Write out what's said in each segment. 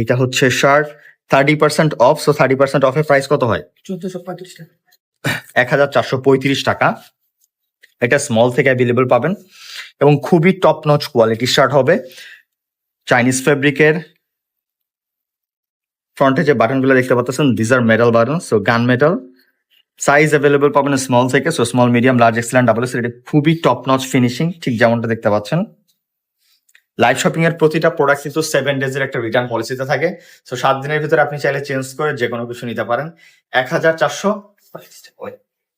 এটা হচ্ছে shirt thirty percent off so thirty percent অফের প্রাইস কত হয়? চোদ্দশো পঁয়ত্রিশ টাকা। এক হাজার চারশো পঁয়ত্রিশ টাকা। এটা স্মল থেকে অ্যাভেলেবল পাবেন। এবং খুবই টপ নচ কোয়ালিটির শার্ট হবে চাইনিজ ফেব্রিকের ফ্রন্টে যে বাটনগুলো দেখতে পাচ্ছেন these are metal button so gun metal size available পাবেন স্মল থেকে so small medium large excellent double এটা খুবই টপ নচ ফিনিশিং ঠিক যেমনটা দেখতে পাচ্ছেন। লাইভ শপিং এর প্রতিটা প্রোডাক্ট কিন্তু সেভেন ডেজের একটা রিটার্ন পলিসিতে থাকে। সো সাত দিনের ভিতরে আপনি চাইলে চেঞ্জ করে যে কোনো কিছু নিতে পারেন। এক হাজার চারশো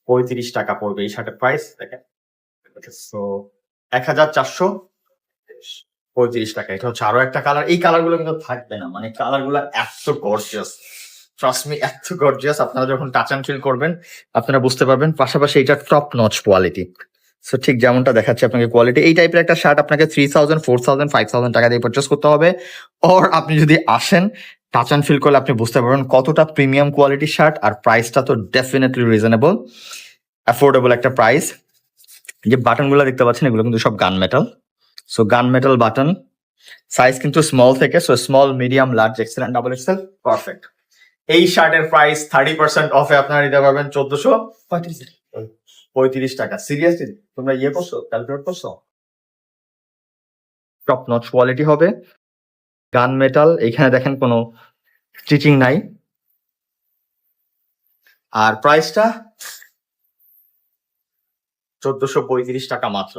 পঁয়ত্রিশ টাকা পড়বে এই শার্টের প্রাইস দেখেন। সো এক হাজার চারশো পঁয়ত্রিশ টাকা। এটা হচ্ছে আরও একটা কালার এই কালারগুলো কিন্তু থাকবে না। মানে কালারগুলো এত গর্জিয়াস ট্রাস্ট মি এত গর্জিয়াস আপনারা যখন টাচ অ্যান্ড ফিল করবেন, আপনারা বুঝতে পারবেন। পাশাপাশি এটা টপ নচ কোয়ালিটি সো ঠিক যেমনটা দেখাচ্ছে আপনাকে কোয়ালিটি এই টাইপের একটা শার্ট আপনাকে three thousand four thousand five thousand টাকা দিয়ে পারচেস করতে হবে। ওর আপনি যদি আসেন টাচ অ্যান্ড ফিল করলে আপনি বুঝতে পারবেন কতটা প্রিমিয়াম কোয়ালিটির শার্ট আর প্রাইসটা তো ডেফিনেটলি রিজনেবল অ্যাফোর্ডেবল একটা প্রাইস যে বাটনগুলো দেখতে পাচ্ছেন, এগুলো কিন্তু সব gun metal so gun metal button size কিন্তু স্মল থেকে so small medium large XL and double XL perfect এই শার্টের প্রাইস থার্টি পার্সেন্ট অফে আপনারা নিতে পারবেন চোদ্দশো। পঁয়ত্রিশ পঁয়ত্রিশ টাকা। সিরিয়াসলি তোমরা ইয়ে করছ ক্যালকুলেট করছ? টপ নচ কোয়ালিটি হবে। গান মেটাল এখানে দেখেন কোনো স্টিচিং নাই। আর প্রাইসটা চোদ্দশো পঁয়ত্রিশ টাকা মাত্র।